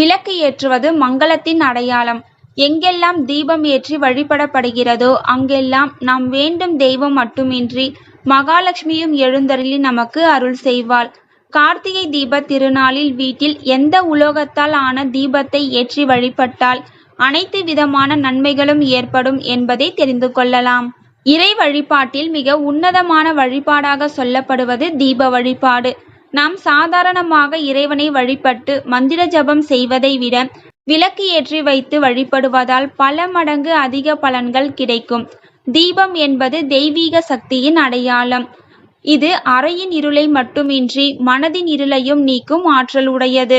விளக்கு ஏற்றுவது மங்களத்தின் அடையாளம். எங்கெல்லாம் தீபம் ஏற்றி வழிபடப்படுகிறதோ அங்கெல்லாம் நாம் வேண்டும் தெய்வம் மட்டுமின்றி மகாலட்சுமியும் எழுந்தருளி நமக்கு அருள் செய்வாள். கார்த்திகை தீப திருநாளில் வீட்டில் எந்த உலோகத்தால் ஆன தீபத்தை ஏற்றி வழிபட்டால் அனைத்து விதமான நன்மைகளும் ஏற்படும் என்பதை தெரிந்து கொள்ளலாம். இறை வழிபாட்டில் மிக உன்னதமான வழிபாடாக சொல்லப்படுவது தீப வழிபாடு. நாம் சாதாரணமாக இறைவனை வழிபட்டு மந்திர ஜபம் செய்வதை விட விளக்கு ஏற்றி வைத்து வழிபடுவதால் பல மடங்கு அதிக பலன்கள் கிடைக்கும். தீபம் என்பது தெய்வீக சக்தியின் அடையாளம். இது அறையின் இருளை மட்டுமின்றி மனதின் இருளையும் நீக்கும் ஆற்றல் உடையது.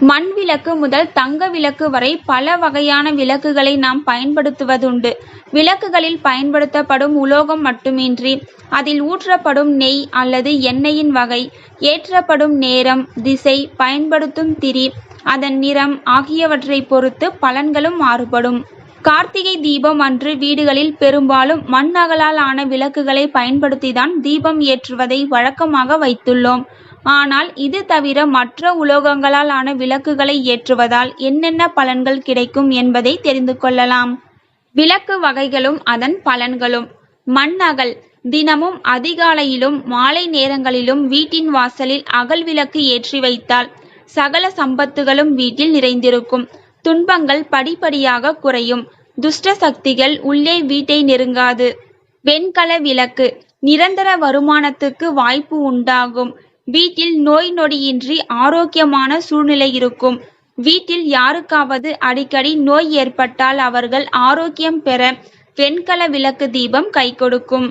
மண் விளக்கு முதல் தங்க விளக்கு வரை பல வகையான விளக்குகளை நாம் பயன்படுத்துவதுண்டு. விளக்குகளில் பயன்படுத்தப்படும் உலோகம் மட்டுமின்றி அதில் ஊற்றப்படும் நெய் அல்லது எண்ணெயின் வகை ஏற்றப்படும் நேரம் திசை பயன்படுத்தும் திரி அதன் நிறம் ஆகியவற்றை பொறுத்து பலன்களும் மாறுபடும். கார்த்திகை தீபம் அன்று வீடுகளில் பெரும்பாலும் மண் அகலால் ஆன விளக்குகளை பயன்படுத்திதான் தீபம் ஏற்றுவதை வழக்கமாக வைத்துள்ளோம். ஆனால் இது தவிர மற்ற உலோகங்களால் ஆன விளக்குகளை ஏற்றுவதால் என்னென்ன பலன்கள் கிடைக்கும் என்பதை தெரிந்து கொள்ளலாம். விளக்கு வகைகளும் அதன் பலன்களும். மண் அகல். தினமும் அதிகாலையிலும் மாலை நேரங்களிலும் வீட்டின் வாசலில் அகல் விளக்கு ஏற்றி வைத்தால் சகல சம்பத்துகளும் வீட்டில் நிறைந்திருக்கும். துன்பங்கள் படிப்படியாக குறையும். துஷ்ட சக்திகள் உள்ளே வீட்டை நெருங்காது. வெண்கல விளக்கு நிரந்தர வருமானத்துக்கு வாய்ப்பு உண்டாகும். வீட்டில் நோய் நொடியின்றி ஆரோக்கியமான சூழ்நிலை இருக்கும். வீட்டில் யாருக்காவது அடிக்கடி நோய் ஏற்பட்டால் அவர்கள் ஆரோக்கியம் பெற வெண்கல விளக்கு தீபம் கை கொடுக்கும்.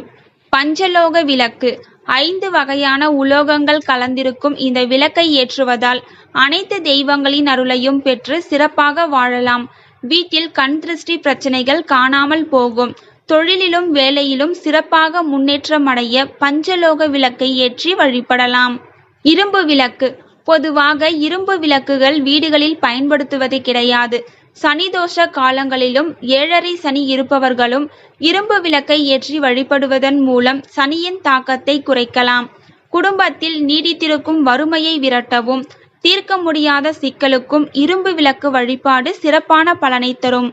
பஞ்சலோக விளக்கு ஐந்து வகையான உலோகங்கள் கலந்திருக்கும் இந்த விளக்கை ஏற்றுவதால் அனைத்து தெய்வங்களின் அருளையும் பெற்று சிறப்பாக வாழலாம். வீட்டில் கண் திருஷ்டி பிரச்சனைகள் காணாமல் போகும். தொழிலிலும் வேலையிலும் சிறப்பாக முன்னேற்றம் அடைய பஞ்சலோக விளக்கை ஏற்றி வழிபடலாம். இரும்பு விளக்கு. பொதுவாக இரும்பு விளக்குகள் வீடுகளில் பயன்படுத்துவது கிடையாது. சனிதோஷ காலங்களிலும் ஏழரை சனி இருப்பவர்களும் இரும்பு விளக்கை ஏற்றி வழிபடுவதன் மூலம் சனியின் தாக்கத்தை குறைக்கலாம். குடும்பத்தில் நீடித்திருக்கும் வறுமையை விரட்டவும் தீர்க்க முடியாத சிக்கலுக்கும் இரும்பு விளக்கு வழிபாடு சிறப்பான பலனை தரும்.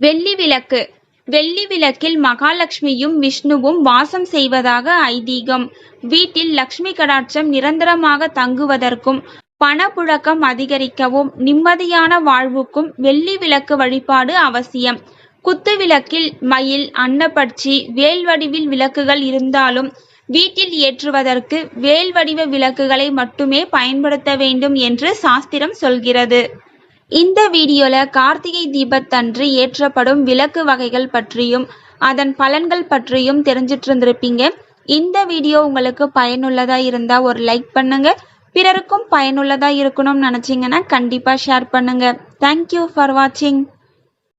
வெள்ளி விளக்கு. வெள்ளி விளக்கில் மகாலட்சுமியும் விஷ்ணுவும் வாசம் செய்வதாக ஐதீகம். வீட்டில் லக்ஷ்மி கடாட்சம் நிரந்தரமாக தங்குவதற்கும் பணப்புழக்கம் அதிகரிக்கவும் நிம்மதியான வாழ்வுக்கும் வெள்ளி விளக்கு வழிபாடு அவசியம். குத்து விளக்கில் மயில் அன்னப்பட்சி வேல் வடிவில் விளக்குகள் இருந்தாலும் வீட்டில் ஏற்றுவதற்கு வேல் வடிவ விளக்குகளை மட்டுமே பயன்படுத்த வேண்டும் என்று சாஸ்திரம் சொல்கிறது. இந்த வீடியோல கார்த்திகை தீபத்தன்று ஏற்றப்படும் விளக்கு வகைகள் பற்றியும் அதன் பலன்கள் பற்றியும் தெரிஞ்சிட்டு இருந்திருப்பீங்க இந்த வீடியோ உங்களுக்கு பயனுள்ளதா இருந்தா ஒரு லைக் பண்ணுங்க. பிறருக்கும் பயனுள்ளதாக இருக்கணும்னு நினச்சிங்கன்னா கண்டிப்பாக ஷேர் பண்ணுங்கள் தேங்க்யூ ஃபார் வாட்சிங்